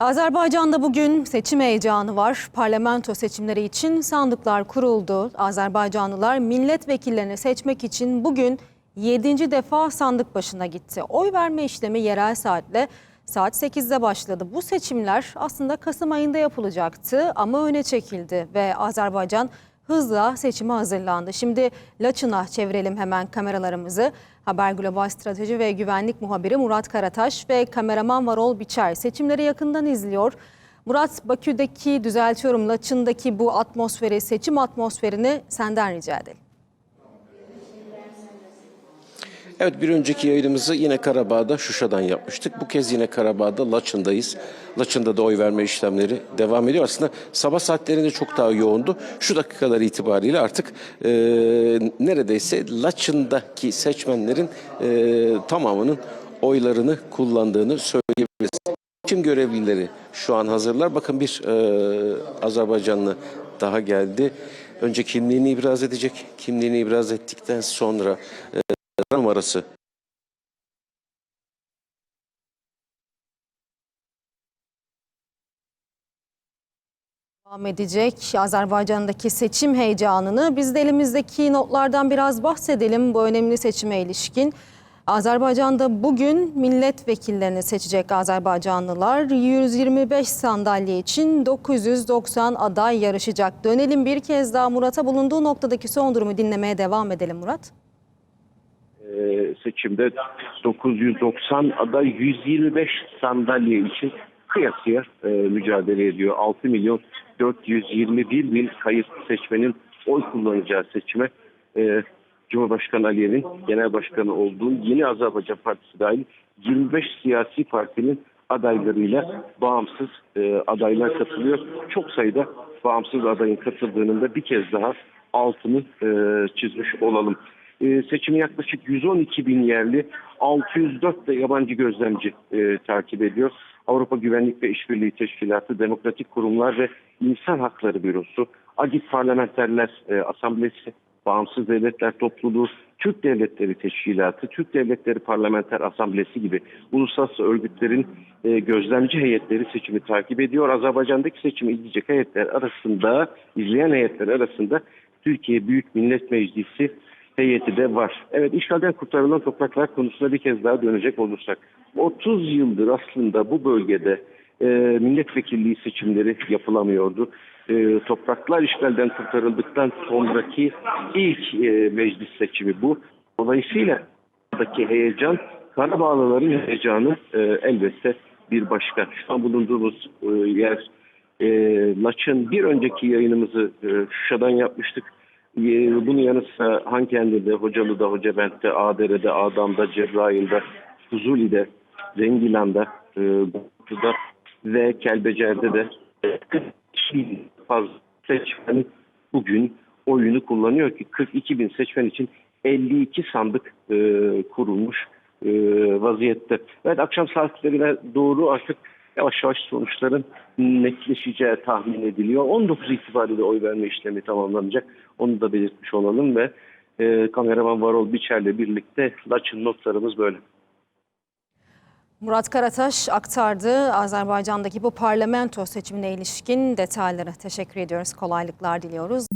Azerbaycan'da bugün seçim heyecanı var. Parlamento seçimleri için sandıklar kuruldu. Azerbaycanlılar milletvekillerini seçmek için bugün 7. defa sandık başına gitti. Oy verme işlemi yerel saatle saat 8'de başladı. Bu seçimler aslında Kasım ayında yapılacaktı ama öne çekildi ve Azerbaycan hızla seçime hazırlandı. Şimdi Laçın'a çevirelim hemen kameralarımızı. Haber Global Strateji ve Güvenlik Muhabiri Murat Karataş ve kameraman Varol Biçer seçimleri yakından izliyor. Murat, Bakü'deki düzeltiyorum Laçın'daki bu atmosferi, seçim atmosferini senden rica edelim. Evet bir önceki yayınımızı yine Karabağ'da Şuşa'dan yapmıştık. Bu kez yine Karabağ'da Laçın'dayız. Laçın'da da oy verme işlemleri devam ediyor. Aslında sabah saatlerinde çok daha yoğundu. Şu dakikalar itibariyle artık e, neredeyse Laçın'daki seçmenlerin e, tamamının oylarını kullandığını söyleyebiliriz. Seçim görevlileri şu an hazırlar. Bakın bir e, Azerbaycanlı daha geldi. Önce kimliğini ibraz edecek. Kimliğini ibraz ettikten sonra e, numarası Devam edecek Azerbaycan'daki seçim heyecanını biz de elimizdeki notlardan biraz bahsedelim bu önemli seçime ilişkin. Azerbaycan'da bugün milletvekillerini seçecek Azerbaycanlılar 125 sandalye için 990 aday yarışacak. Dönelim bir kez daha Murat'a bulunduğu noktadaki son durumu dinlemeye devam edelim Murat. Ee, seçimde 990 aday 125 sandalye için kıyasıya e, mücadele ediyor. 6 milyon 421 bin kayıt seçmenin oy kullanacağı seçime e, Cumhurbaşkanı Aliyev'in genel başkanı olduğu yeni Azerbaycan Partisi dahil 25 siyasi partinin adaylarıyla bağımsız e, adaylar katılıyor. Çok sayıda bağımsız adayın katıldığının da bir kez daha altını e, çizmiş olalım. E, seçimi yaklaşık 112 bin yerli, 604 de yabancı gözlemci e, takip ediyor. Avrupa Güvenlik ve İşbirliği Teşkilatı, Demokratik Kurumlar ve İnsan Hakları Bürosu, Agit Parlamenterler e, Asamblesi, Bağımsız Devletler Topluluğu, Türk Devletleri Teşkilatı, Türk Devletleri Parlamenter Asamblesi gibi uluslararası örgütlerin e, gözlemci heyetleri seçimi takip ediyor. Azerbaycan'daki seçimi izleyecek heyetler arasında, izleyen heyetler arasında Türkiye Büyük Millet Meclisi heyeti de var. Evet işgalden kurtarılan topraklar konusuna bir kez daha dönecek olursak. 30 yıldır aslında bu bölgede e, milletvekilliği seçimleri yapılamıyordu. E, topraklar işgalden kurtarıldıktan sonraki ilk e, meclis seçimi bu. Dolayısıyla buradaki heyecan, Karabağlıların heyecanı e, elbette bir başka. Şu an bulunduğumuz e, yer e, Laçın. Bir önceki yayınımızı e, Şuşa'dan yapmıştık. Bunun yanı sıra Hankendi'de, Hocalı'da, Hocabent'te, Ağdere'de, Adam'da, Cebrail'de, Fuzuli'de, Zengilan'da, e, Bolu'da ve Kelbecer'de de fazla seçmen bugün oyunu kullanıyor ki 42 bin seçmen için 52 sandık e, kurulmuş e, vaziyette. Evet akşam saatlerine doğru artık yavaş yavaş sonuçların netleşeceği tahmin ediliyor. 19 itibariyle oy verme işlemi tamamlanacak. Onu da belirtmiş olalım ve e, kameraman Varol Biçer'le birlikte Laçın notlarımız böyle. Murat Karataş aktardı Azerbaycan'daki bu parlamento seçimine ilişkin detayları. Teşekkür ediyoruz, kolaylıklar diliyoruz.